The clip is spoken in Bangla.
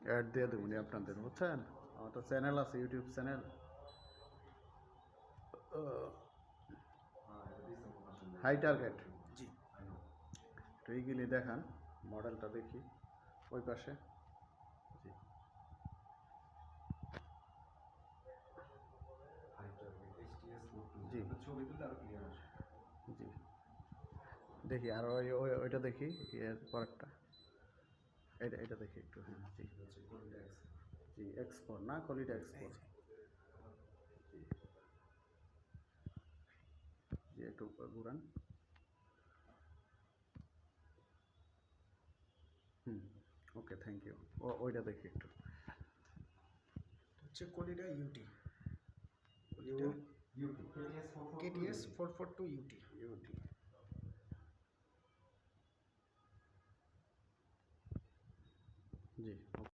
অ্যাড দিয়ে দেবনি আপনাদের বুঝছেন আমার তো চ্যানেল আছে ইউটিউব চ্যানেল হাই টার্গেট জি তো এইগুলি দেখান মডেলটা দেখি ওই পাশে। জি জি জি দেখি আর ওই ওই ওইটা দেখি এর পরেরটা। এটা এটা দেখি একটু। হ্যাঁ জি হচ্ছে কোনটা আছে জি এক্সপোর্ট না? কলিটা এক্সপোর্ট জি একটু ঘুরান হুম ওকে থ্যাংক ইউ ও ওইটা দেখি একটু। হচ্ছে কলিডা UT KTS four four two UT UT জি